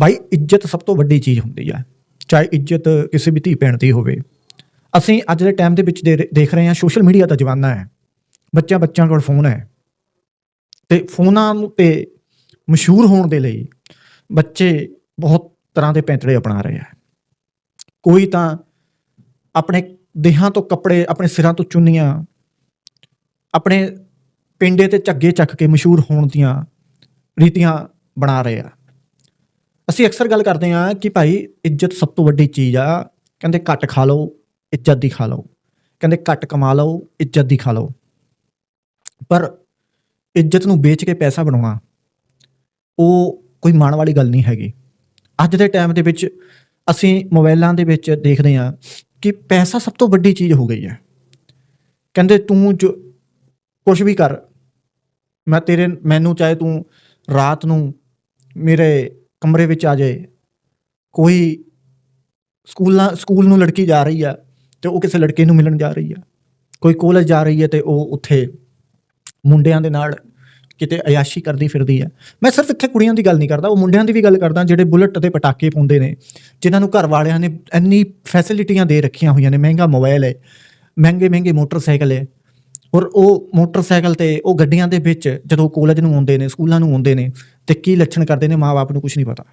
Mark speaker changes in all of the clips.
Speaker 1: ਭਾਈ ਇੱਜ਼ਤ ਸਭ ਤੋਂ ਵੱਡੀ ਚੀਜ਼ ਹੁੰਦੀ ਹੈ। ਚਾਹੇ ਇੱਜ਼ਤ ਕਿਸੇ ਵੀ ਧੀ ਭੈਣ ਦੀ ਹੋਵੇ। ਅਸੀਂ ਅੱਜ ਦੇ ਟਾਈਮ ਦੇ ਵਿੱਚ ਦੇਖ ਰਹੇ ਹਾਂ ਸੋਸ਼ਲ ਮੀਡੀਆ ਦਾ ਜ਼ਮਾਨਾ ਹੈ। ਬੱਚਿਆਂ ਬੱਚਿਆਂ ਕੋਲ ਫੋਨ ਹੈ। ਤੇ ਫੋਨਾਂ ਨੂੰ ਤੇ ਮਸ਼ਹੂਰ ਹੋਣ ਦੇ ਲਈ ਬੱਚੇ ਬਹੁਤ ਤਰ੍ਹਾਂ ਦੇ ਪੈਂਤੜੇ ਅਪਣਾ ਰਹੇ ਆ ਕੋਈ ਤਾਂ ਆਪਣੇ ਦੇਹਾਂ ਤੋਂ ਕੱਪੜੇ, ਆਪਣੇ ਸਿਰਾਂ ਤੋਂ ਚੁੰਨੀਆਂ, ਆਪਣੇ ਪਿੰਡੇ ਤੇ ਝੱਗੇ ਚੱਕ ਕੇ ਮਸ਼ਹੂਰ ਹੋਣ ਦੀਆਂ ਰੀਤੀਆਂ ਬਣਾ ਰਹੇ ਆ। ਅਸੀਂ ਅਕਸਰ ਗੱਲ ਕਰਦੇ ਆ ਕਿ ਭਾਈ ਇੱਜ਼ਤ ਸਭ ਤੋਂ ਵੱਡੀ ਚੀਜ਼ ਆ, ਕਹਿੰਦੇ ਘੱਟ ਖਾ ਲਓ, ਇੱਜ਼ਤ ਦੀ ਖਾ ਲਓ। ਕਹਿੰਦੇ ਘੱਟ ਕਮਾ ਲਓ, ਇੱਜ਼ਤ ਦੀ ਖਾ ਲਓ। ਪਰ ਇੱਜ਼ਤ ਨੂੰ ਵੇਚ ਕੇ ਪੈਸਾ ਬਣਾਉਣਾ, ਉਹ ਕੋਈ ਮਾਣ ਵਾਲੀ ਗੱਲ ਨਹੀਂ ਹੈਗੀ। ਅੱਜ ਦੇ ਟਾਈਮ ਦੇ ਵਿੱਚ ਅਸੀਂ ਮੋਬਾਈਲਾਂ ਦੇ ਵਿੱਚ ਦੇਖਦੇ ਆ ਕਿ ਪੈਸਾ ਸਭ ਤੋਂ ਵੱਡੀ ਚੀਜ਼ ਹੋ ਗਈ ਹੈ। ਕਹਿੰਦੇ ਤੂੰ ਜੋ ਕੁਝ ਵੀ ਕਰ, ਮੈਂ ਤੇਰੇ, ਮੈਨੂੰ ਚਾਹੇ ਤੂੰ ਰਾਤ ਨੂੰ ਮੇਰੇ ਕਮਰੇ ਵਿੱਚ ਆ ਜਾਏ। ਕੋਈ ਸਕੂਲਾਂ, ਸਕੂਲ ਨੂੰ ਲੜਕੀ ਜਾ ਰਹੀ ਆ ਤੇ ਉਹ ਕਿਸੇ ਲੜਕੇ ਨੂੰ ਮਿਲਣ ਜਾ ਰਹੀ ਆ। ਕੋਈ ਕਾਲਜ ਜਾ ਰਹੀ ਹੈ ਤੇ ਉਹ ਉੱਥੇ ਮੁੰਡਿਆਂ ਦੇ ਨਾਲ ਕਿਤੇ ਅਯਾਸ਼ੀ ਕਰਦੀ ਫਿਰਦੀ ਹੈ ਮੈਂ ਸਿਰਫ ਇੱਥੇ ਕੁੜੀਆਂ ਦੀ ਗੱਲ ਨਹੀਂ ਕਰਦਾ, ਉਹ ਮੁੰਡਿਆਂ ਦੀ ਵੀ ਗੱਲ ਕਰਦਾ, ਜਿਹੜੇ ਬੁਲਟ ਅਤੇ ਪਟਾਕੇ ਪਾਉਂਦੇ ਨੇ, ਜਿਨ੍ਹਾਂ ਨੂੰ ਘਰ ਵਾਲਿਆਂ ਨੇ ਇੰਨੀ ਫੈਸਿਲਿਟੀਆਂ ਦੇ ਰੱਖੀਆਂ ਹੋਈਆਂ ਨੇ, ਮਹਿੰਗਾ ਮੋਬਾਈਲ ਹੈ ਮਹਿੰਗੇ ਮਹਿੰਗੇ ਮੋਟਰਸਾਈਕਲ ਹੈ। ਔਰ ਉਹ ਮੋਟਰਸਾਈਕਲ ਤੇ, ਉਹ ਗੱਡੀਆਂ ਦੇ ਵਿੱਚ ਜਦੋਂ ਕਾਲਜ ਨੂੰ ਆਉਂਦੇ ਨੇ, ਸਕੂਲਾਂ ਨੂੰ ਆਉਂਦੇ ਨੇ ਤੇ ਕੀ ਲੱਛਣ ਕਰਦੇ ਨੇ ਮਾਪੇ ਨੂੰ ਕੁਝ ਨਹੀਂ ਪਤਾ।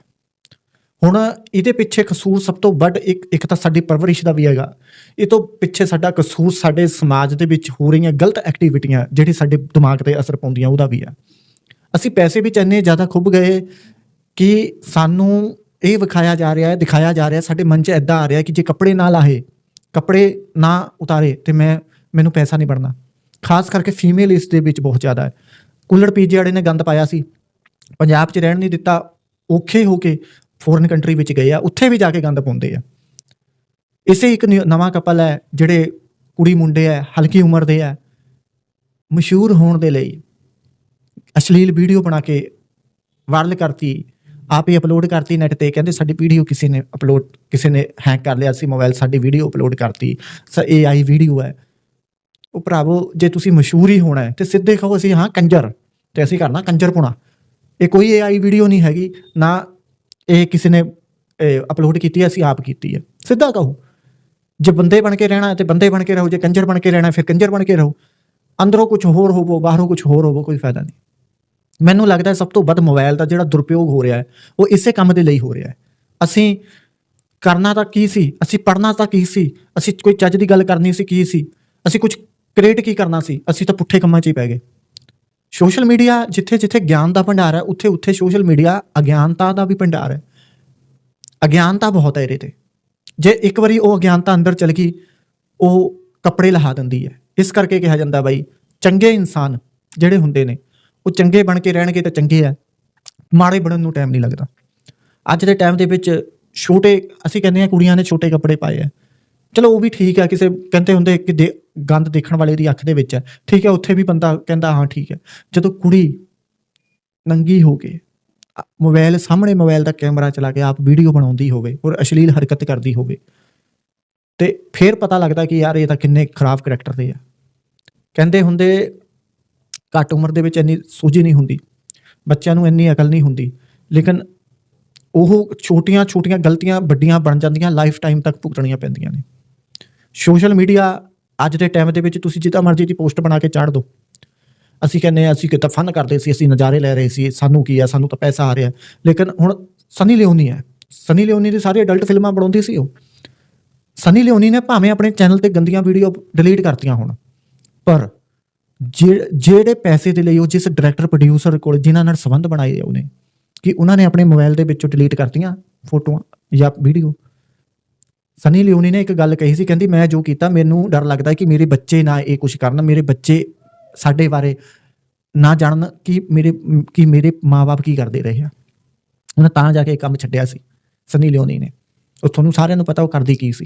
Speaker 1: ਹੁਣ ਇਹਦੇ ਪਿੱਛੇ ਕਸੂਰ ਸਭ ਤੋਂ ਵੱਡ ਇੱਕ ਇੱਕ ਤਾਂ ਸਾਡੀ ਪਰਵਰਿਸ਼ ਦਾ ਵੀ ਹੈਗਾ। ਇਹ ਤੋਂ ਪਿੱਛੇ ਸਾਡਾ ਕਸੂਰ ਸਾਡੇ ਸਮਾਜ ਦੇ ਵਿੱਚ ਹੋ ਰਹੀਆਂ ਗਲਤ ਐਕਟੀਵਿਟੀਆਂ ਜਿਹੜੀ ਸਾਡੇ ਦਿਮਾਗ ਤੇ ਅਸਰ ਪਾਉਂਦੀਆਂ, ਉਹਦਾ ਵੀ ਆ ਅਸੀਂ ਪੈਸੇ ਵਿੱਚ ਇੰਨੇ ਜ਼ਿਆਦਾ ਖੁੱਭ ਗਏ ਕਿ ਸਾਨੂੰ ਇਹ ਵਿਖਾਇਆ ਜਾ ਰਿਹਾ ਹੈ, ਦਿਖਾਇਆ ਜਾ ਰਿਹਾ, ਸਾਡੇ ਮਨ 'ਚ ਐਦਾਂ ਆ ਰਿਹਾ ਕਿ ਜੇ ਕੱਪੜੇ ਨਾ ਲਾਹੇ, ਕੱਪੜੇ ਨਾ ਉਤਾਰੇ ਤੇ ਮੈਂ, ਮੈਨੂੰ ਪੈਸਾ ਨਹੀਂ ਬਣਨਾ। ਖਾਸ ਕਰਕੇ ਫੀਮੇਲ ਇਸ ਦੇ ਵਿੱਚ ਬਹੁਤ ਜ਼ਿਆਦਾ ਹੈ। ਕੁੱਲੜ ਪੀਜੇ ਵਾਲੇ ਨੇ ਗੰਦ ਪਾਇਆ ਸੀ। ਪੰਜਾਬ 'ਚ ਰਹਿਣ ਨਹੀਂ ਦਿੱਤਾ। ਔਖੇ ਹੋ ਕੇ ਫੋਰਨ ਕੰਟਰੀ ਵਿੱਚ ਗਏ ਆ। ਉੱਥੇ ਵੀ ਜਾ ਕੇ ਗੰਦ ਪਾਉਂਦੇ ਆ। ਇਸੇ ਇੱਕ ਨਵਾਂ ਕਪਲ ਹੈ, ਜਿਹੜੇ ਕੁੜੀ ਮੁੰਡੇ ਆ ਹਲਕੀ ਉਮਰ ਦੇ ਆ ਮਸ਼ਹੂਰ ਹੋਣ ਦੇ ਲਈ ਅਸ਼ਲੀਲ ਵੀਡੀਓ ਬਣਾ ਕੇ ਵਾਇਰਲ ਕਰਤੀ, ਆਪ ਹੀ ਅਪਲੋਡ ਕਰਤੀ ਨੈਟ ਤੇ। ਕਹਿੰਦੇ ਸਾਡੀ ਵੀਡੀਓ ਕਿਸੇ ਨੇ ਅਪਲੋਡ ਕਿਸੇ ਨੇ ਹੈਕ ਕਰ ਲਿਆ ਸੀ ਮੋਬਾਈਲ ਸਾਡੀ ਵੀਡੀਓ ਅਪਲੋਡ ਕਰਤੀ। ਸ AI ਵੀਡੀਓ ਹੈ। ਉਹ ਭਰਾਵੋ ਜੇ ਤੁਸੀਂ ਮਸ਼ਹੂਰ ਹੀ ਹੋਣਾ ਹੈ, ਤੇ ਸਿੱਧੇ ਕਹੋ ਅਸੀਂ, ਹਾਂ, ਕੰਜਰ, ਤੇ ਅਸੀਂ ਕਰਨਾ ਕੰਜਰਪੁਣਾ ਇਹ ਕੋਈ AI ਵੀਡੀਓ ਨਹੀਂ ਹੈਗੀ, ਨਾ ਇਹ ਕਿਸੇ ਨੇ ਅਪਲੋਡ ਕੀਤੀ ਹੈ, ਅਸੀਂ ਆਪ ਕੀਤੀ ਹੈ। ਸਿੱਧਾ ਕਹੋ, ਜੇ ਬੰਦੇ ਬਣ ਕੇ ਰਹਿਣਾ ਹੈ, ਤੇ ਬੰਦੇ ਬਣ ਕੇ ਰਹੋ, ਜੇ ਕੰਜਰ ਬਣ ਕੇ ਰਹਿਣਾ ਫਿਰ ਕੰਜਰ ਬਣ ਕੇ ਰਹੋ। ਅੰਦਰੋਂ ਕੁਝ ਹੋਰ ਹੋਵੋ, ਬਾਹਰੋਂ ਕੁਝ ਹੋਰ ਹੋਵੋ, ਕੋਈ ਫਾਇਦਾ ਨਹੀਂ। ਮੈਨੂੰ ਲੱਗਦਾ ਸਭ ਤੋਂ ਵੱਧ ਮੋਬਾਈਲ ਦਾ ਜਿਹੜਾ ਦੁਰਪਯੋਗ ਹੋ ਰਿਹਾ ਹੈ, ਉਹ ਇਸੇ ਕੰਮ ਦੇ ਲਈ ਹੋ ਰਿਹਾ ਹੈ। ਅਸੀਂ ਕਰਨਾ ਤਾਂ ਕੀ ਸੀ? ਅਸੀਂ ਪੜ੍ਹਨਾ ਤਾਂ ਕੀ ਸੀ? ਅਸੀਂ ਕੋਈ ਚੱਜ ਦੀ ਗੱਲ ਕਰਨੀ ਸੀ, ਕੀ ਸੀ? ਅਸੀਂ ਕੁਝ ਕ੍ਰੀਏਟ ਕੀ ਕਰਨਾ ਸੀ? ਅਸੀਂ ਤਾਂ ਪੁੱਠੇ ਕੰਮਾਂ 'ਚ ਹੀ ਪੈ ਗਏ। ਸੋਸ਼ਲ ਮੀਡੀਆ ਜਿੱਥੇ ਜਿੱਥੇ ਗਿਆਨ ਦਾ ਭੰਡਾਰ ਹੈ, ਉੱਥੇ ਉੱਥੇ ਸੋਸ਼ਲ ਮੀਡੀਆ ਅਗਿਆਨਤਾ ਦਾ ਵੀ ਭੰਡਾਰ ਹੈ। ਅਗਿਆਨਤਾ ਬਹੁਤ ਹੈ ਇਹਦੇ ਤੇ। ਜੇ ਇੱਕ ਵਾਰੀ ਉਹ ਅਗਿਆਨਤਾ ਅੰਦਰ ਚਲ ਗਈ, ਉਹ ਕੱਪੜੇ ਲਹਾ ਦਿੰਦੀ ਹੈ। ਇਸ ਕਰਕੇ ਕਿਹਾ ਜਾਂਦਾ ਬਾਈ, ਚੰਗੇ ਇਨਸਾਨ ਜਿਹੜੇ ਹੁੰਦੇ ਨੇ, ਉਹ ਚੰਗੇ ਬਣ ਕੇ ਰਹਿਣਗੇ ਤਾਂ ਚੰਗੇ ਆ ਮਾੜੇ ਬਣਨ ਨੂੰ ਟਾਈਮ ਨਹੀਂ ਲੱਗਦਾ। ਅੱਜ ਦੇ ਟਾਈਮ ਦੇ ਵਿੱਚ ਛੋਟੇ, ਅਸੀਂ ਕਹਿੰਦੇ ਆ ਕੁੜੀਆਂ ਨੇ ਛੋਟੇ ਕੱਪੜੇ ਪਾਏ ਆ ਚਲੋ ਉਹ ਵੀ ਠੀਕ ਆ ਕਿਸੇ ਕਹਿੰਦੇ ਹੁੰਦੇ ਕਿ ਦੇ- ਗੰਦ ਦੇਖਣ ਵਾਲੇ ਦੀ ਅੱਖ ਦੇ ਵਿੱਚ ਹੈ। ਠੀਕ ਹੈ, ਉੱਥੇ ਵੀ ਬੰਦਾ ਕਹਿੰਦਾ, ਹਾਂ, ਠੀਕ ਹੈ। ਜਦੋਂ ਕੁੜੀ ਨੰਗੀ ਹੋ ਕੇ, ਅ- ਮੋਬਾਈਲ ਸਾਹਮਣੇ ਮੋਬਾਈਲ ਦਾ ਕੈਮਰਾ ਚਲਾ ਕੇ ਆਪ ਵੀਡੀਓ ਬਣਾਉਂਦੀ ਹੋਵੇ ਔਰ ਅਸ਼ਲੀਲ ਹਰਕਤ ਕਰਦੀ ਹੋਵੇ, ਤੇ ਫਿਰ ਪਤਾ ਲੱਗਦਾ ਕਿ ਯਾਰ ਇਹ ਤਾਂ ਕਿੰਨੇ ਖਰਾਬ ਕਰੈਕਟਰ ਦੇ ਆ। ਕਹਿੰਦੇ ਹੁੰਦੇ, ਘੱਟ ਉਮਰ ਦੇ ਵਿੱਚ ਇੰਨੀ ਸੂਝੀ ਨਹੀਂ ਹੁੰਦੀ, ਬੱਚਿਆਂ ਨੂੰ ਇੰਨੀ ਅਕਲ ਨਹੀਂ ਹੁੰਦੀ, ਲੇਕਿਨ ਉਹ ਛੋਟੀਆਂ ਛੋਟੀਆਂ ਗਲਤੀਆਂ ਵੱਡੀਆਂ ਬਣ ਜਾਂਦੀਆਂ ਲਾਈਫ ਟਾਈਮ ਤੱਕ ਭੁਗਤਣੀਆਂ ਪੈਂਦੀਆਂ ਨੇ। ਸੋਸ਼ਲ ਮੀਡੀਆ ਅੱਜ ਦੇ ਟਾਈਮ ਦੇ ਵਿੱਚ ਤੁਸੀਂ ਜਿੱਦਾਂ ਮਰਜ਼ੀ ਦੀ ਪੋਸਟ ਬਣਾ ਕੇ ਚਾੜ ਦਿਓ। ਅਸੀਂ ਕਹਿੰਦੇ ਆ ਅਸੀਂ ਕਿਤਾ ਫਨ ਕਰਦੇ ਸੀ, ਅਸੀਂ ਨਜ਼ਾਰੇ ਲੈ ਰਹੇ ਸੀ, ਸਾਨੂੰ ਕੀ ਆ ਸਾਨੂੰ ਤਾਂ ਪੈਸਾ ਆ ਰਿਹਾ। ਲੇਕਿਨ ਹੁਣ ਸਨੀ ਲਿਓਨੀ ਹੈ। ਸਨੀ ਲਿਓਨੀ ਦੀ ਸਾਰੀ ਅਡਲਟ ਫਿਲਮਾਂ ਬਣਾਉਂਦੀ ਸੀ ਉਹ। ਸਨੀ ਲਿਓਨੀ ਨੇ ਭਾਵੇਂ ਆਪਣੇ ਚੈਨਲ ਤੇ ਗੰਦੀਆਂ ਵੀਡੀਓ ਡਿਲੀਟ ਕਰਤੀਆਂ ਹੁਣ, ਪਰ ਜੇ- ਜਿਹੜੇ ਪੈਸੇ ਦੇ ਲਈ ਉਹ ਜਿਸ ਡਾਇਰੈਕਟਰ ਪ੍ਰੋਡਿਊਸਰ ਕੋਲ ਜਿਨ੍ਹਾਂ ਨਾਲ ਸੰਬੰਧ ਬਣਾਏ ਉਹਨੇ, ਕਿ ਉਹਨਾਂ ਨੇ ਆਪਣੇ ਮੋਬਾਈਲ ਦੇ ਵਿੱਚੋਂ ਡਿਲੀਟ ਕਰਤੀਆਂ ਫੋਟੋਆਂ ਜਾਂ ਵੀਡੀਓ ਸਨੀ ਲਿਓਨੀ ਨੇ ਇੱਕ ਗੱਲ ਕਹੀ ਸੀ, ਕਹਿੰਦੀ ਮੈਂ ਜੋ ਕੀਤਾ, ਮੈਨੂੰ ਡਰ ਲੱਗਦਾ ਕਿ ਮੇਰੇ ਬੱਚੇ ਨਾ ਇਹ ਕੁਝ ਕਰਨ, ਮੇਰੇ ਬੱਚੇ ਸਾਡੇ ਬਾਰੇ ਨਾ ਜਾਣਨ ਕਿ ਮੇਰੇ ਕਿ ਮੇਰੇ ਮਾਪੇ ਕੀ ਕਰਦੇ ਰਹੇ ਆ। ਉਹਨੇ ਤਾਂ ਜਾ ਕੇ ਕੰਮ ਛੱਡਿਆ ਸੀ ਸਨੀ ਲਿਓਨੀ ਨੇ। ਉਹ ਤੁਹਾਨੂੰ ਸਾਰਿਆਂ ਨੂੰ ਪਤਾ ਉਹ ਕਰਦੀ ਕੀ ਸੀ।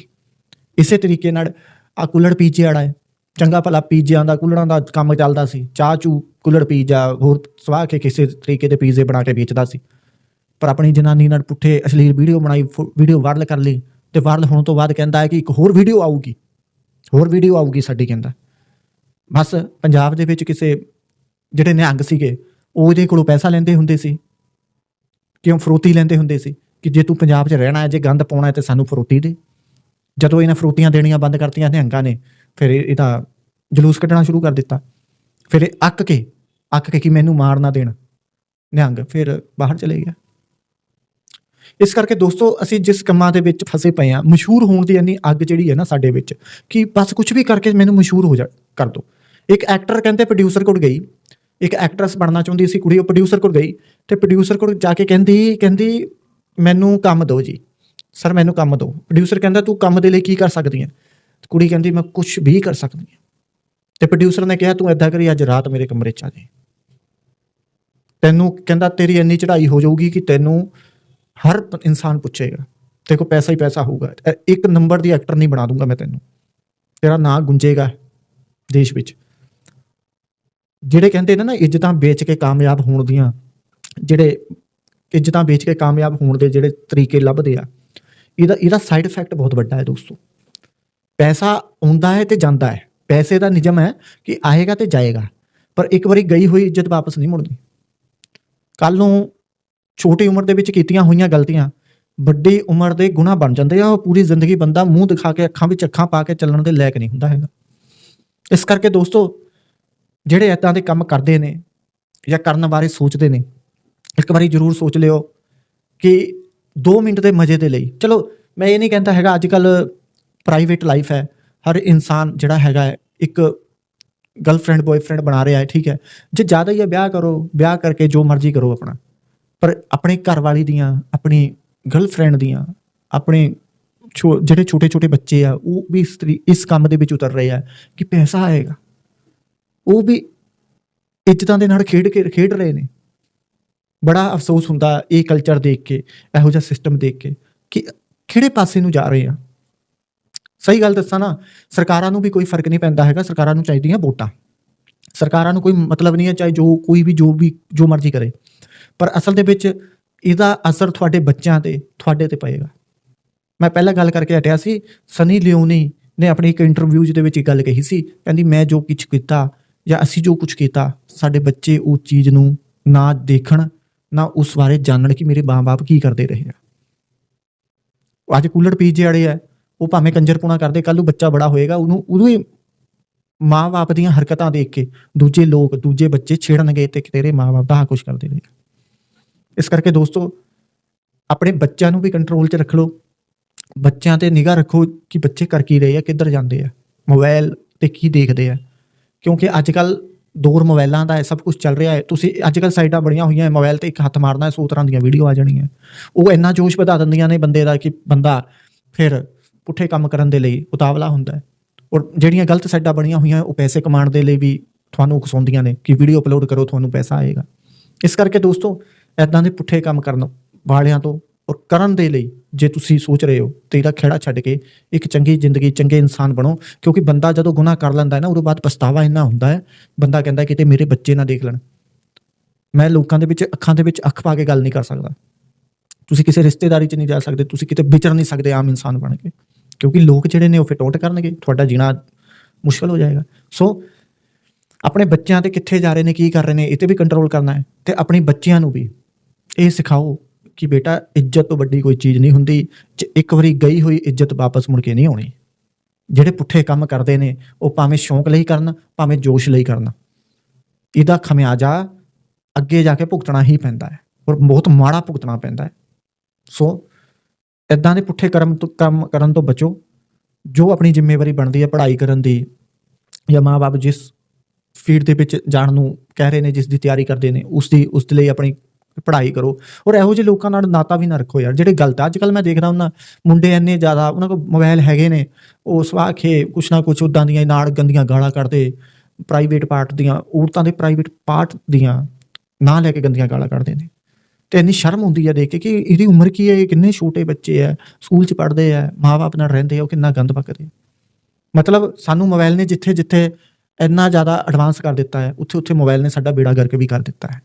Speaker 1: ਇਸੇ ਤਰੀਕੇ ਨਾਲ ਆ ਕੁੱਲੜ ਪੀਜੇ ਵਾਲਾ ਹੈ, ਚੰਗਾ ਭਲਾ ਪੀਜ਼ਿਆਂ ਦਾ, ਕੁੱਲੜਾਂ ਦਾ ਕੰਮ ਚੱਲਦਾ ਸੀ। ਚਾਹ ਚੂ, ਕੁੱਲੜ ਪੀਜ਼ਾ, ਹੋਰ ਸਵਾਹ ਕੇ ਕਿਸੇ ਤਰੀਕੇ ਦੇ ਪੀਜ਼ੇ ਬਣਾ ਕੇ ਵੇਚਦਾ ਸੀ। ਪਰ ਆਪਣੀ ਜਨਾਨੀ ਨਾਲ ਪੁੱਠੇ ਅਸ਼ਲੀਲ ਵੀਡੀਓ ਬਣਾਈ ਵੀਡੀਓ ਵਾਇਰਲ ਕਰ ਲਈ। ਤੇ ਵਾਇਰਲ ਹੋਣ ਤੋਂ ਬਾਅਦ ਕਹਿੰਦਾ ਹੈ ਕਿ ਇੱਕ ਹੋਰ ਵੀਡੀਓ ਆਊਗੀ। ਹੋਰ ਵੀਡੀਓ ਆਊਗੀ ਸਾਡੀ ਕਹਿੰਦਾ। ਬਸ ਪੰਜਾਬ ਦੇ ਵਿੱਚ ਕਿਸੇ ਜਿਹੜੇ ਨਿਹੰਗ ਸੀਗੇ, ਉਹ ਇਹਦੇ ਕੋਲੋਂ ਪੈਸਾ ਲੈਂਦੇ ਹੁੰਦੇ ਸੀ। ਕਿਉਂ ਫਰੋਤੀ ਲੈਂਦੇ ਹੁੰਦੇ ਸੀ ਕਿ ਜੇ ਤੂੰ ਪੰਜਾਬ 'ਚ ਰਹਿਣਾ ਹੈ, ਜੇ ਗੰਦ ਪਾਉਣਾ ਹੈ ਤੇ ਸਾਨੂੰ ਫਰੋਤੀ ਦੇ। ਜਦੋਂ ਇਹਨਾਂ ਫਰੋਤੀਆਂ ਦੇਣੀਆਂ ਬੰਦ ਕਰਤੀਆਂ ਨਿਹੰਗਾਂ ਨੇ, ਫਿਰ ਇਹਦਾ ਜਲੂਸ ਕੱਢਣਾ ਸ਼ੁਰੂ ਕਰ ਦਿੱਤਾ। ਫਿਰ ਇਹ ਅੱਕ ਕੇ ਅੱਕ ਕੇ ਕਿ ਮੈਨੂੰ ਮਾਰ ਨਾ ਦੇਣ। ਨਿਹੰਗ ਫਿਰ ਬਾਹਰ ਚਲੇ ਗਿਆ। ਇਸ ਕਰਕੇ ਦੋਸਤੋ, ਅਸੀਂ ਜਿਸ ਕੰਮਾਂ ਦੇ ਵਿੱਚ ਫਸੇ ਪਏ ਆ ਮਸ਼ਹੂਰ ਹੋਣ ਦੀ ਇੰਨੀ ਅੱਗ ਜਿਹੜੀ ਹੈ ਨਾ ਸਾਡੇ ਵਿੱਚ ਕਿ ਬਸ ਕੁਝ ਵੀ ਕਰਕੇ ਮੈਨੂੰ ਮਸ਼ਹੂਰ ਹੋ ਜਾ, ਕਰ ਦੋ। ਇੱਕ ਐਕਟਰ ਕਹਿੰਦੇ ਪ੍ਰੋਡਿਊਸਰ ਕੋਲ ਗਈ, ਇੱਕ ਐਕਟਰੈਸ ਬਣਨਾ ਚਾਹੁੰਦੀ ਸੀ ਕੁੜੀ, ਉਹ ਪ੍ਰੋਡਿਊਸਰ ਕੋਲ ਗਈ ਤੇ ਪ੍ਰੋਡਿਊਸਰ ਕੋਲ ਜਾ ਕੇ ਕਹਿੰਦੀ ਕਹਿੰਦੀ, ਮੈਨੂੰ ਕੰਮ ਦਿਓ ਜੀ। ਸਰ, ਮੈਨੂੰ ਕੰਮ ਦਿਓ। ਪ੍ਰੋਡਿਊਸਰ ਕਹਿੰਦਾ, ਤੂੰ ਕੰਮ ਦੇ ਲਈ ਕੀ ਕਰ ਸਕਦੀ ਹੈ? ਕੁੜੀ ਕਹਿੰਦੀ, ਮੈਂ ਕੁਝ ਵੀ ਕਰ ਸਕਦੀ ਹਾਂ। ਤੇ ਪ੍ਰੋਡਿਊਸਰ ਨੇ ਕਿਹਾ, ਤੂੰ ਏਦਾਂ ਕਰੀ, ਅੱਜ ਰਾਤ ਮੇਰੇ ਕਮਰੇ 'ਚ ਆ ਜਾ ਤੈਨੂੰ ਕਹਿੰਦਾ, ਤੇਰੀ ਇੰਨੀ ਚੜ੍ਹਾਈ ਹੋ ਜਾਊਗੀ ਕਿ ਤੈਨੂੰ ਹਰ ਇਨਸਾਨ ਪੁੱਛੇਗਾ ਤੇ ਪੈਸਾ ਹੀ ਪੈਸਾ ਹੋਊਗਾ ਇੱਕ ਨੰਬਰ ਦੀ ਐਕਟਰ ਨਹੀਂ ਬਣਾ ਦੂੰਗਾ ਮੈਂ ਤੈਨੂੰ। ਤੇਰਾ ਨਾਂ ਗੁੰਜੇਗਾ ਦੇਸ਼ ਵਿੱਚ। ਜਿਹੜੇ ਕਹਿੰਦੇ ਨੇ ਨਾ, ਇੱਜ਼ਤਾਂ ਵੇਚ ਕੇ ਕਾਮਯਾਬ ਹੋਣ ਦੀਆਂ, ਜਿਹੜੇ ਇੱਜ਼ਤਾਂ ਵੇਚ ਕੇ ਕਾਮਯਾਬ ਹੋਣ ਦੇ ਜਿਹੜੇ ਤਰੀਕੇ ਲੱਭਦੇ ਆ, ਇਹਦਾ ਇਹਦਾ ਸਾਈਡ ਇਫੈਕਟ ਬਹੁਤ ਵੱਡਾ ਹੈ ਦੋਸਤੋ। ਪੈਸਾ ਆਉਂਦਾ ਹੈ ਤੇ ਜਾਂਦਾ ਹੈ। ਪੈਸੇ ਦਾ ਨਿਯਮ ਹੈ ਕਿ ਆਏਗਾ ਤੇ ਜਾਏਗਾ, ਪਰ ਇੱਕ ਵਾਰੀ ਗਈ ਹੋਈ ਇੱਜ਼ਤ ਵਾਪਸ ਨਹੀਂ ਮੁੜਦੀ ਕੱਲ ਨੂੰ ਛੋਟੀ ਉਮਰ ਦੇ ਵਿੱਚ ਕੀਤੀਆਂ ਹੋਈਆਂ ਗਲਤੀਆਂ ਵੱਡੀ ਉਮਰ ਦੇ ਗੁਨਾਹ ਬਣ ਜਾਂਦੇ ਆ ਉਹ ਪੂਰੀ ਜ਼ਿੰਦਗੀ ਬੰਦਾ ਮੂੰਹ ਦਿਖਾ ਕੇ ਅੱਖਾਂ ਵਿੱਚ ਅੱਖਾਂ ਪਾ ਕੇ ਚੱਲਣ ਦੇ ਲਾਇਕ ਨਹੀਂ ਹੁੰਦਾ ਹੈਗਾ। ਇਸ ਕਰਕੇ ਦੋਸਤੋ ਜਿਹੜੇ ਇਦਾਂ ਦੇ ਕੰਮ ਕਰਦੇ ਨੇ ਜਾਂ ਕਰਨ ਬਾਰੇ ਸੋਚਦੇ ਨੇ ਇੱਕ ਵਾਰੀ ਜ਼ਰੂਰ ਸੋਚ ਲਿਓ ਕਿ 2 ਮਿੰਟ ਦੇ ਮਜ਼ੇ ਦੇ ਲਈ ਚਲੋ ਮੈਂ ਇਹ ਨਹੀਂ ਕਹਿੰਦਾ ਹੈਗਾ ਅੱਜ ਕੱਲ ਪ੍ਰਾਈਵੇਟ ਲਾਈਫ ਹੈ ਹਰ ਇਨਸਾਨ ਜਿਹੜਾ ਹੈਗਾ ਹੈ, ਇੱਕ ਗਰਲਫ੍ਰੈਂਡ ਬॉयਫ੍ਰੈਂਡ ਬਣਾ ਰਿਹਾ ਹੈ ਠੀਕ ਹੈ। ਜੇ ਜ਼ਿਆਦਾ ਹੀ ਹੈ ਵਿਆਹ ਕਰੋ ਵਿਆਹ ਕਰਕੇ ਜੋ ਮਰਜ਼ੀ ਕਰੋ ਆਪਣਾ। ਪਰ ਆਪਣੇ ਘਰ ਵਾਲੀ ਦੀਆਂ, ਆਪਣੀ ਗਰਲਫ੍ਰੈਂਡ ਦੀਆਂ, ਆਪਣੇ ਛੋ- ਜਿਹੜੇ ਛੋਟੇ ਛੋਟੇ ਬੱਚੇ ਆ, ਉਹ ਵੀ ਇਸ ਤਰੀ, ਇਸ ਕੰਮ ਦੇ ਵਿੱਚ ਉਤਰ ਰਹੇ ਆ ਕਿ ਪੈਸਾ ਆਏਗਾ। ਉਹ ਵੀ ਇੱਜ਼ਤਾਂ ਦੇ ਨਾਲ ਖੇਡ ਕੇ, ਖੇਡ ਰਹੇ ਨੇ। ਬੜਾ ਅਫਸੋਸ ਹੁੰਦਾ ਇਹ ਕਲਚਰ ਦੇਖ ਕੇ, ਇਹੋ ਜਿਹਾ ਸਿਸਟਮ ਦੇਖ ਕੇ ਕਿ ਕਿਹੜੇ ਪਾਸੇ ਨੂੰ ਜਾ ਰਹੇ ਆ। ਸਹੀ ਗੱਲ ਦੱਸਾਂ ਨਾ, ਸਰਕਾਰਾਂ ਨੂੰ ਵੀ ਕੋਈ ਫ਼ਰਕ ਨਹੀਂ ਪੈਂਦਾ ਹੈਗਾ, ਸਰਕਾਰਾਂ ਨੂੰ ਚਾਹੀਦੀਆਂ ਵੋਟਾਂ। ਸਰਕਾਰਾਂ ਨੂੰ ਕੋਈ ਮਤਲਬ ਨਹੀਂ ਹੈ, ਚਾਹੇ ਜੋ ਕੋਈ ਵੀ, ਜੋ ਵੀ, ਜੋ ਮਰਜ਼ੀ ਕਰੇ। ਪਰ ਅਸਲ ਦੇ ਵਿੱਚ ਇਹਦਾ ਅਸਰ ਤੁਹਾਡੇ ਬੱਚਿਆਂ ਤੇ, ਤੁਹਾਡੇ ਤੇ ਪਏਗਾ। ਮੈਂ ਪਹਿਲਾਂ ਗੱਲ ਕਰਕੇ ਹਟਿਆ ਸੀ, ਸਨੀ ਲਿਓਨੀ ਨੇ ਆਪਣੇ ਇੱਕ ਇੰਟਰਵਿਊ ਦੇ ਵਿੱਚ ਇੱਕ ਗੱਲ ਕਹੀ ਸੀ, ਕਹਿੰਦੀ ਮੈਂ ਜੋ ਕੁਝ ਕੀਤਾ ਜਾਂ ਅਸੀਂ ਜੋ ਕੁਝ ਕੀਤਾ, ਸਾਡੇ ਬੱਚੇ ਉਹ ਚੀਜ਼ ਨੂੰ ਨਾ ਦੇਖਣ, ਨਾ ਉਸ ਬਾਰੇ ਜਾਣਨ ਕਿ ਮੇਰੇ ਮਾਂ-ਬਾਪ ਕੀ ਕਰਦੇ ਰਹੇ ਆ। ਅੱਜ ਕੂਲਰ ਪੀਜੇ ਵਾਲੇ ਆ, ਉਹ ਭਾਵੇਂ ਕੰਜਰਪੂਣਾ ਕਰਦੇ ਕੱਲ ਨੂੰ ਬੱਚਾ ਬੜਾ ਹੋਏਗਾ, ਉਹਨੂੰ ਉਦੋਂ ਹੀ ਮਾਂ-ਬਾਪ ਦੀਆਂ ਹਰਕਤਾਂ ਦੇਖ ਕੇ ਦੂਜੇ ਲੋਕ, ਦੂਜੇ ਬੱਚੇ ਛੇੜਨਗੇ ਤੇ ਤੇਰੇ ਮਾਂ-ਬਾਪ ਦਾ ਆਹ ਕੁਝ ਕਰਦੇ ਨੇ ਇਸ ਕਰਕੇ ਦੋਸਤੋ, ਆਪਣੇ ਬੱਚਿਆਂ ਨੂੰ ਵੀ ਕੰਟਰੋਲ 'ਚ ਰੱਖ ਲਓ। ਬੱਚਿਆਂ ਤੇ ਨਿਗਾਹ ਰੱਖੋ ਕਿ ਬੱਚੇ ਕਰ ਕੀ ਰਹੇ ਆ, ਕਿੱਧਰ ਜਾਂਦੇ ਆ। ਮੋਬਾਈਲ ਤੇ ਕੀ ਦੇਖਦੇ ਆ। ਕਿਉਂਕਿ ਅੱਜ ਕੱਲ ਦੌਰ ਮੋਬਾਈਲਾਂ ਦਾ ਹੈ, ਸਭ ਕੁਝ ਚੱਲ ਰਿਹਾ ਹੈ। ਤੁਸੀਂ ਅੱਜ ਕੱਲ ਸਾਈਟਾਂ ਬੜੀਆਂ ਹੋਈਆਂ ਹੈ ਮੋਬਾਈਲ ਤੇ ਇੱਕ ਹੱਥ ਮਾਰਨਾ ਹੈ 100 ਤਰ੍ਹਾਂ ਦੀਆਂ ਵੀਡੀਓ ਆ ਜਾਣੀਆਂ। ਉਹ ਇੰਨਾ ਜੋਸ਼ ਵਧਾ ਦਿੰਦੀਆਂ ਨੇ ਬੰਦੇ ਦਾ ਕਿ ਬੰਦਾ ਫਿਰ ਪੁੱਠੇ ਕੰਮ ਕਰਨ ਦੇ ਲਈ ਉਤਾਵਲਾ ਹੁੰਦਾ ਹੈ। ਔਰ ਜਿਹੜੀਆਂ ਗਲਤ ਸਾਈਟਾਂ ਬਣੀਆਂ ਹੋਈਆਂ ਉਹ ਪੈਸੇ ਕਮਾਉਣ ਦੇ ਲਈ ਵੀ ਤੁਹਾਨੂੰ ਉਕਸਾਉਂਦੀਆਂ ਨੇ ਕਿ ਵੀਡੀਓ ਅਪਲੋਡ ਕਰੋ, ਤੁਹਾਨੂੰ ਪੈਸਾ ਆਏਗਾ। ਇਸ ਕਰਕੇ ਦੋਸਤੋ ਐਦਾਂ ਦੇ ਪੁੱਠੇ ਕੰਮ ਕਰਨ ਵਾਲਿਆਂ ਤੋਂ ਔਰ ਕਰਨ ਦੇ ਲਈ ਜੇ ਤੁਸੀਂ ਸੋਚ ਰਹੇ ਹੋ ਤੇ ਇਹਦਾ ਖੇੜਾ ਛੱਡ ਕੇ ਇੱਕ ਚੰਗੀ ਜ਼ਿੰਦਗੀ, ਚੰਗੇ ਇਨਸਾਨ ਬਣੋ, ਕਿਉਂਕਿ ਬੰਦਾ ਜਦੋਂ ਗੁਨਾਹ ਕਰ ਲੈਂਦਾ ਹੈ ਨਾ ਉਹਦੇ ਬਾਅਦ ਪਛਤਾਵਾ ਇੰਨਾ ਹੁੰਦਾ ਹੈ, ਬੰਦਾ ਕਹਿੰਦਾ ਕਿਤੇ ਮੇਰੇ ਬੱਚੇ ਨਾ ਦੇਖ ਲੈਣ। ਮੈਂ ਲੋਕਾਂ ਦੇ ਵਿੱਚ, ਅੱਖਾਂ ਦੇ ਵਿੱਚ ਅੱਖ ਪਾ ਕੇ ਗੱਲ ਨਹੀਂ ਕਰ ਸਕਦਾ। ਤੁਸੀਂ ਕਿਸੇ ਰਿਸ਼ਤੇਦਾਰੀ 'ਚ ਨਹੀਂ ਜਾ ਸਕਦੇ, ਤੁਸੀਂ ਕਿਤੇ ਵਿਚਰ ਨਹੀਂ ਸਕਦੇ ਆਮ ਇਨਸਾਨ ਬਣ ਕੇ। ਕਿਉਂਕਿ ਲੋਕ ਜਿਹੜੇ ਨੇ ਉਹ ਫਿਟੋਟ ਕਰਨਗੇ, ਤੁਹਾਡਾ ਜੀਣਾ ਮੁਸ਼ਕਲ ਹੋ ਜਾਏਗਾ। ਸੋ ਆਪਣੇ ਬੱਚਿਆਂ ਤੇ ਕਿੱਥੇ ਜਾ ਰਹੇ ਨੇ, ਕੀ ਕਰ ਰਹੇ ਨੇ, ਇਹ ਤੇ ਵੀ ਕੰਟਰੋਲ ਕਰਨਾ ਹੈ ਤੇ ਆਪਣੀ ਬੱਚਿਆਂ ਨੂੰ ਵੀ। ਇਹ ਸਿਖਾਓ ਕਿ ਬੇਟਾ ਇੱਜ਼ਤ ਤੋਂ ਵੱਡੀ ਕੋਈ ਚੀਜ਼ ਨਹੀਂ ਹੁੰਦੀ ਇੱਕ ਵਾਰੀ ਗਈ ਹੋਈ ਇੱਜ਼ਤ ਵਾਪਸ ਮੁੜ ਕੇ ਨਹੀਂ ਆਉਣੀ। ਜਿਹੜੇ ਪੁੱਠੇ ਕੰਮ ਕਰਦੇ ਨੇ, ਉਹ ਭਾਵੇਂ ਸ਼ੌਂਕ ਲਈ ਕਰਨ, ਭਾਵੇਂ ਜੋਸ਼ ਲਈ ਕਰਨ। ਇਹਦਾ ਖਮਿਆਜਾ ਅੱਗੇ ਜਾ ਕੇ ਭੁਗਤਣਾ ਹੀ ਪੈਂਦਾ ਹੈ ਔਰ ਬਹੁਤ ਮਾੜਾ ਭੁਗਤਣਾ ਪੈਂਦਾ ਹੈ। ਸੋ ਇਦਾਂ ਦੇ ਪੁੱਠੇ ਕਰਮ ਤੋਂ, ਕੰਮ ਕਰਨ ਤੋਂ ਬਚੋ। ਜੋ ਆਪਣੀ ਜ਼ਿੰਮੇਵਾਰੀ ਬਣਦੀ ਹੈ ਪੜ੍ਹਾਈ ਕਰਨ ਦੀ, ਜਾਂ ਮਾਪੇ ਜਿਸ ਫੀਲਡ ਦੇ ਵਿੱਚ ਜਾਣ ਨੂੰ ਕਹਿ ਰਹੇ ਨੇ, ਜਿਸ ਦੀ ਤਿਆਰੀ ਕਰਦੇ ਨੇ, ਉਸ ਦੀ, ਉਸ ਦੇ ਲਈ ਆਪਣੀ ਪੜ੍ਹਾਈ ਕਰੋ। ਔਰ ਇਹੋ ਜਿਹੇ ਲੋਕਾਂ ਨਾਲ ਨਾਤਾ ਵੀ ਨਾ ਰੱਖੋ ਯਾਰ, ਜਿਹੜੇ ਗਲਤ ਆ। ਅੱਜ ਕੱਲ ਮੈਂ ਦੇਖਦਾ ਉਹਨਾਂ ਮੁੰਡੇ ਇੰਨੇ ਜ਼ਿਆਦਾ, ਉਹਨਾਂ ਕੋਲ ਮੋਬਾਈਲ ਹੈਗੇ ਨੇ, ਉਹ ਸਵਾਖੇ ਕੁਛ ਨਾ ਕੁਛ ਉਦਾਂ ਦੀਆਂ ਨਾਲ ਗੰਦੀਆਂ ਗਾਲਾਂ ਕੱਢਦੇ ਪ੍ਰਾਈਵੇਟ ਪਾਰਟ ਦੀਆਂ, ਔਰਤਾਂ ਦੇ ਪ੍ਰਾਈਵੇਟ ਪਾਰਟ ਦੀਆਂ ਨਾ ਲੈ ਕੇ ਗੰਦੀਆਂ ਗਾਲਾਂ ਕੱਢਦੇ ਨੇ ਤੇ ਇੰਨੀ ਸ਼ਰਮ ਹੁੰਦੀ ਹੈ ਦੇਖ ਕੇ ਕਿ ਇਹਦੀ ਉਮਰ ਕੀ ਹੈ, ਇਹ ਕਿੰਨੇ ਛੋਟੇ ਬੱਚੇ ਆ, ਸਕੂਲ 'ਚ ਪੜ੍ਹਦੇ ਆ ਮਾਪੇ ਨਾਲ ਰਹਿੰਦੇ ਆ, ਉਹ ਕਿੰਨਾ ਗੰਦ ਪੱਕਦੇ ਮਤਲਬ ਸਾਨੂੰ ਮੋਬਾਈਲ ਨੇ ਜਿੱਥੇ ਜਿੱਥੇ ਇੰਨਾ ਜ਼ਿਆਦਾ ਐਡਵਾਂਸ ਕਰ ਦਿੱਤਾ ਹੈ ਉੱਥੇ ਉੱਥੇ ਮੋਬਾਈਲ ਨੇ ਸਾਡਾ ਬੇੜਾ ਗਰਕ ਵੀ ਕਰ ਦਿੱਤਾ ਹੈ।